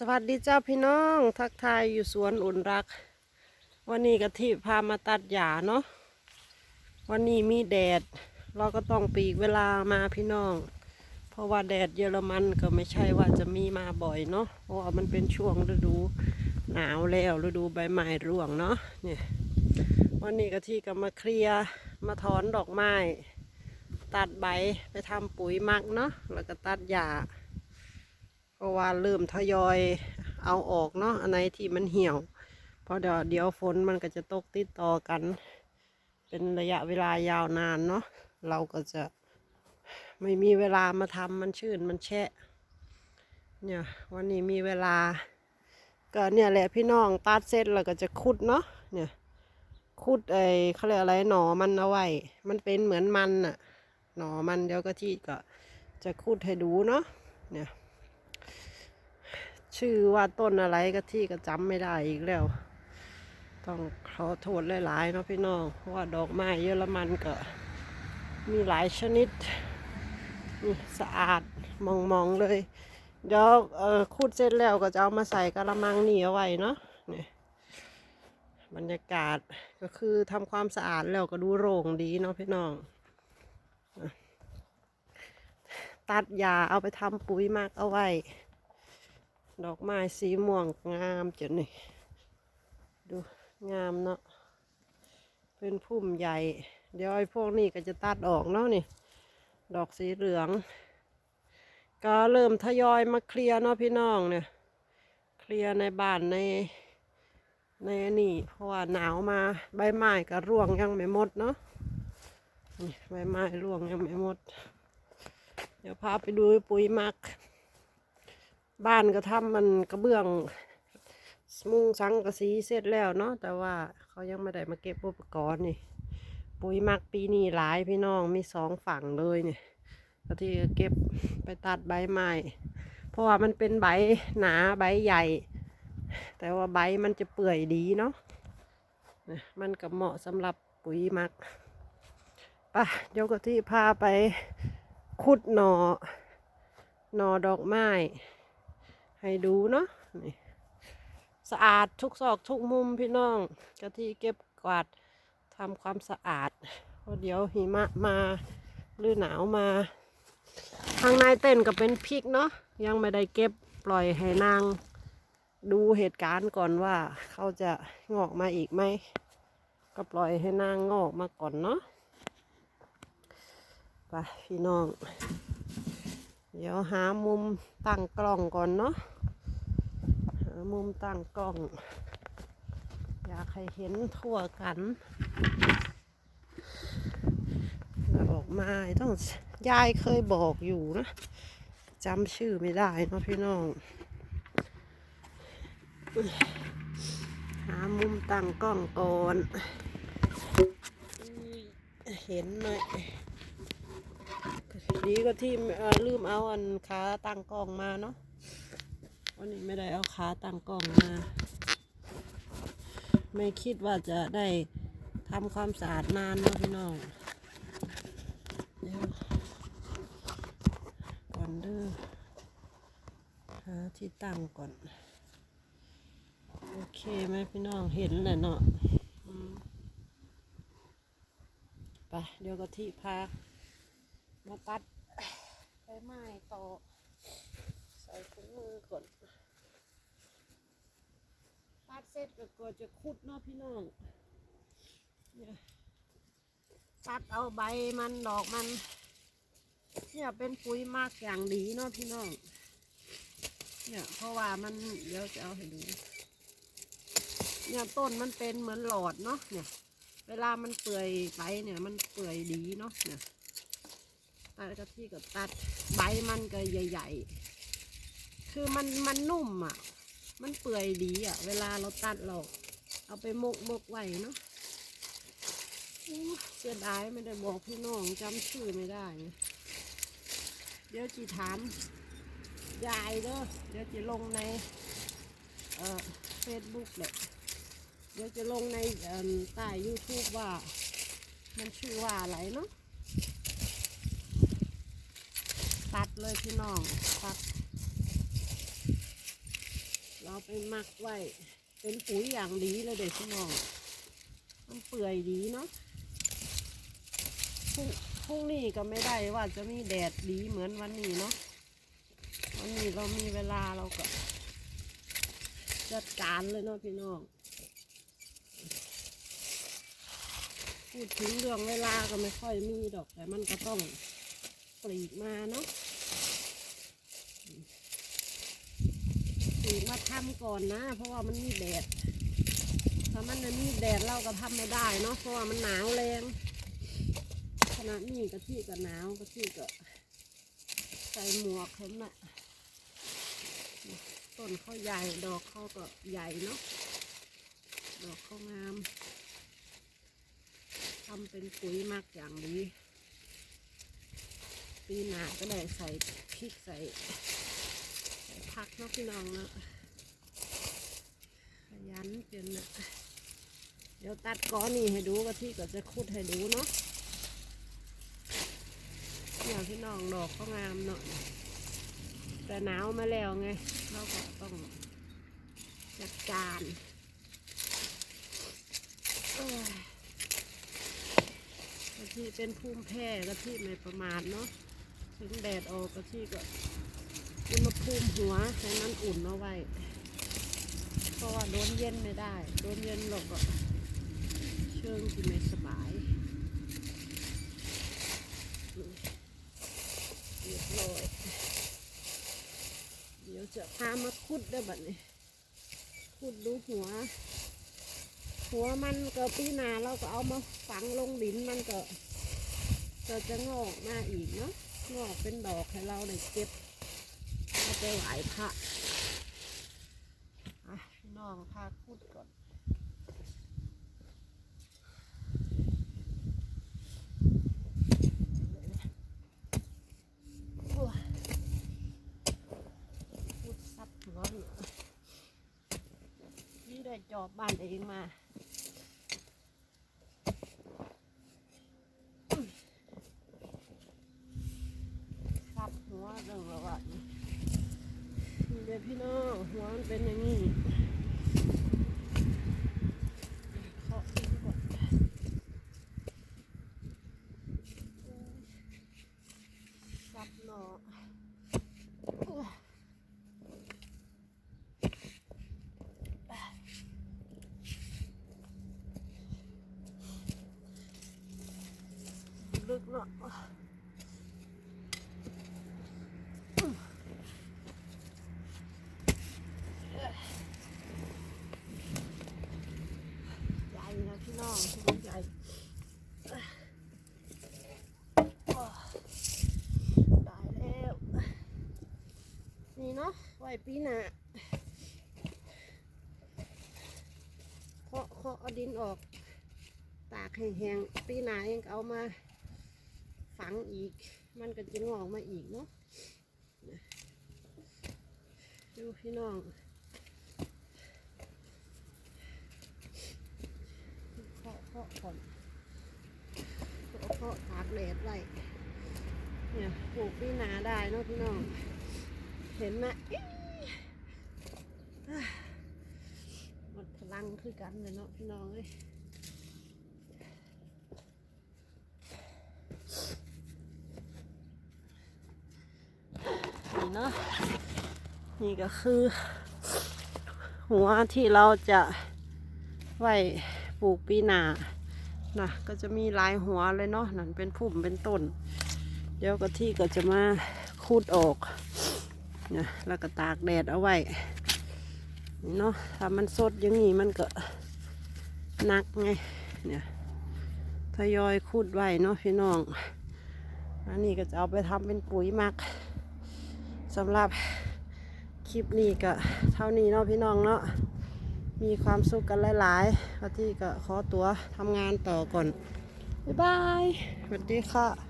สวัสดีเจ้าพี่น้อง ทักทายอยู่สวนอุ่นรัก วันนี้กะทิพามาตัดหญ้าเนาะวันนี้มีแดด เราก็ต้องปีกเวลามาพี่น้อง เพราะว่าแดดเยอรมันก็ไม่ใช่ว่าจะมีมาบ่อยเนาะเพราะว่ามันเป็นช่วงฤดูหนาวแล้วฤดูใบไม้ร่วงเนาะเนี่ยวันนี้กะทิก็มาเคลียร์มาถอนดอกไม้ ตัดใบไปทำปุ๋ยมักเนาะแล้วก็ตัดหญ้า เพราะว่าเริ่มทยอยเอาออกเนาะอันไหนที่มันเหี่ยว เพราะเดี๋ยวเดี๋ยวฝนมันก็จะตกติดต่อกัน เป็นระยะเวลายาวนานเนาะเราก็จะไม่มีเวลามาทำมันชื้นมันแฉะเนี่ยวันนี้มีเวลา ก็เนี่ยแหละพี่น้องตัดเสร็จแล้วก็จะขุดเนาะเนี่ยขุดไอ้เขาเรียกอะไรหนอมันเอาไว้ มันเป็นเหมือนมันอะหนอมันเดี๋ยวก็ที่ก็จะขุดให้ดูเนาะเนี่ย ชื่อว่าต้นอะไรก็ที่ก็จำไม่ได้อีกแล้ว ต้องขอโทษหลายๆเนาะพี่น้องเพราะว่าดอกไม้เยอรมันก็ มีหลายชนิดนี่สะอาดมองๆเลย เดี๋ยวเออคูดเสร็จแล้วก็จะเอามาใส่กระมังนี่เอาไว้เนาะนี่บรรยากาศก็คือทำความสะอาดแล้วก็ดูโล่งดีเนาะพี่น้อง ตัดยาเอาไปทำปุ๋ยมากเอาไว้ ดอกไม้สีม่วงงามจังนี่ดูงามเนาะเป็นพุ่มใหญ่ เดี๋ยวไอ้พวกนี้ก็จะตัดออกเนาะนี่ ดอกสีเหลือง ก็เริ่มทยอยมาเคลียร์เนาะพี่น้องเนี่ย เคลียร์ในบ้านในในนี่เพราะว่าหนาวมาใบไม้ก็ร่วงยังไม่หมดเนาะนี่ใบไม้ร่วงยังไม่หมด เดี๋ยวพาไปดูปุ๋ยมัก บ้านก็ทำมันกระเบื้อง มุงสังกะสีเสร็จแล้วเนาะแต่ว่าเขายังไม่ได้มาเก็บอุปกรณ์นี่ ปุ๋ยมักปีนี้หลายพี่น้องมีสองฝั่งเลยเนี่ยก็ที่เก็บไปตัดใบไม้เพราะว่ามันเป็นใบหนาใบใหญ่ แต่ว่าใบมันจะเปื่อยดีเนาะมันก็เหมาะสำหรับปุ๋ยมักไปะเดี๋ยวก็ที่พาไปขุดหนอหนอดอกไม้ ให้ดูเนาะนี่สะอาดทุกซอกทุกมุมพี่น้องกะที่เก็บกวาดทำความสะอาดเพราะเดี๋ยวหิมะมาหรือหนาวมาข้างในเต้นก็เป็นพริกเนาะยังไม่ได้เก็บปล่อยให้นางดูเหตุการณ์ก่อนว่าเขาจะงอกมาอีกไหมก็ปล่อยให้นางงอกมาก่อนเนาะไปพี่น้อง เดี๋ยวหามุมตั้งกล้องก่อนเนาะ หามุมตั้งกล้อง อยากให้เห็นทั่วกันดอกม้ต้องยายเคยบอกอยู่นะจำชื่อไม่ได้เนาะพี่น้อง หามุมตั้งกล้องก่อน เห็นหน่อย ดีก็ที่ลืมเอาอันขาตั้งกล้องมาเนาะวันนี้ไม่ได้เอาขาตั้งกล้องมา ไม่คิดว่าจะได้ทำความสะอาดนานเนาะพี่น้องเดี๋ยวก่อนเด้อหาที่ตั้งก่อน โอเคไหมพี่น้องเห็นเลยเนาะไปเดี๋ยวก็ที่พา มาตัดใบไม้ต่อ ใส่ถุงมือก่อนตัดเสร็จก็ก็จะขุดเนาะพี่น้องเนี่ยตัดเอาใบมันดอกมันเนี่ยเป็นปุ๋ยมากอย่างดีเนาะพี่น้อง เนี่ยเพราะว่ามันเดี๋ยวจะเอาให้ดูเนี่ยต้นมันเป็นเหมือนหลอดเนาะเนี่ย เวลามันเปื่อยไปเนี่ยมันเปื่อยดีเนาะเนี่ย ตัดกะทิกับตัดใบมันก็ใหญ่ ๆ คือมันมันนุ่มอะ มันเปื่อยดีอะ เวลาเราตัดเราเอาไปมกมกไว้เนาะเสียดายไม่ได้บอกพี่น้องจำชื่อไม่ได้ เดี๋ยวจีถามยายเด้อเดี๋ยวจะลงในเฟซบุ๊กเลยเดี๋ยวจะลงในใต้ยูทูบว่า มันชื่อว่าอะไรเนาะ ตัดเลยพี่น้องตัดเอาไปหมักไว้ เป็นปุ๋ยอย่างดีเลยเด็กพี่น้อง มันเปื่อยดีเนาะพรุ่งพรุ่งนี้ก็ไม่ได้ว่าจะมีแดดดีเหมือนวันนี้เนาะวันนี้เรามีเวลาเราก็จัดการเลยเนาะพี่น้องพูดถึงเรื่องเวลาก็ไม่ค่อยมีดอกแต่มันก็ต้อง ปลีกมาเนาะปลีกมาทำก่อนนะ เพราะว่ามันมีแดด ถ้ามันไม่มีแดดเราก็ทำไม่ได้เนาะ เพราะว่ามันหนาวแรงขณะนี้กะทิก็หนาวกะทิก็ใส่หมวกเขาน่ะต้นเขาใหญ่ ดอกเขาก็ใหญ่เนาะ ดอกเขางามทำเป็นปุ๋ยมักอย่างดี ปีหนาก็ได้ใส่พริกใส่ใส่ผักเนาะพี่น้องเนาะขยันเป็นนะเดี๋ยวตัดก้อนนี่ให้ดูกะที่ก็จะคุดให้ดูเนาะเนี่ยพี่น้องดอกเขางามเนาะแต่หนาวมาแล้วไงเราก็ต้องจัดการกะทิเป็นภูมิแพ้กะทิไม่ประมาทเนาะ ถึงแดดออกกะทิก็อุณหภูมิหัวให้มันอุ่นเอาไว้ เพราะว่าโดนเย็นไม่ได้โดนเย็นเราก็เชิงที่ไม่สบายเรียบร้อยเดี๋ยวจะพามาคุดได้บัดนี้คุดดูหัว หัวมันก็ปีนาเราก็เอามาฝังลงดินมันก็ก็จะงอกมาอีกเนาะ งอกเป็นดอกให้เราได้เก็บเอาไปไหว้พระน้องพาพูดก่อนพูดซับหัวอยู่นี่ได้จอบบ้านเองมา ซับหัวเรื่องละวันนี่เดี๋ยวพี่น้องหัวมันเป็นอย่างนี้เคาะดูก่อนซับหนอโอ้ยลึ กเนาะใหญ่นะพี่น้องทุกใหญ่โอ้ตายแล้ว นี่เนาะไว้ปีหน้าเคาะเคาะเอาดินออก ตากแห้งปีหน้าเองเอามา งอีก มันก็จะงอกมาอีกเนาะดูพี่น้องเคาะเคาะก่อนเคาะเคาะตากแดดไว้เนี่ยปลูกปีหนาได้เนาะพี่น้อง เห็นไหมหมดพลังคือกันเลยเนาะพี่น้องเอ้ยนี่เนาะ นี่ก็คือ หัวที่เราจะไว้ปลูกปีหนานะก็จะมีหลายหัวเลยเนาะนั่นเป็นพุ่มเป็นต้น เดี๋ยวกะที่ก็จะมาคูดออกนะแล้วก็ตากแดดเอาไว้นี่เนาะถ้ามันสดอย่างนี้มันก็หนักไงเนี่ยทยอยคูดไว้เนาะพี่น้อง อันนี้ก็จะเอาไปทำเป็นปุ๋ยหมักสำหรับ คลิปนี้ก็เท่านี้เนาะพี่น้องเนาะมีความสุขกันหลายๆวันที่ก็ขอตัวทำงานต่อก่อน บ๊ายบายสวัสดีค่ะ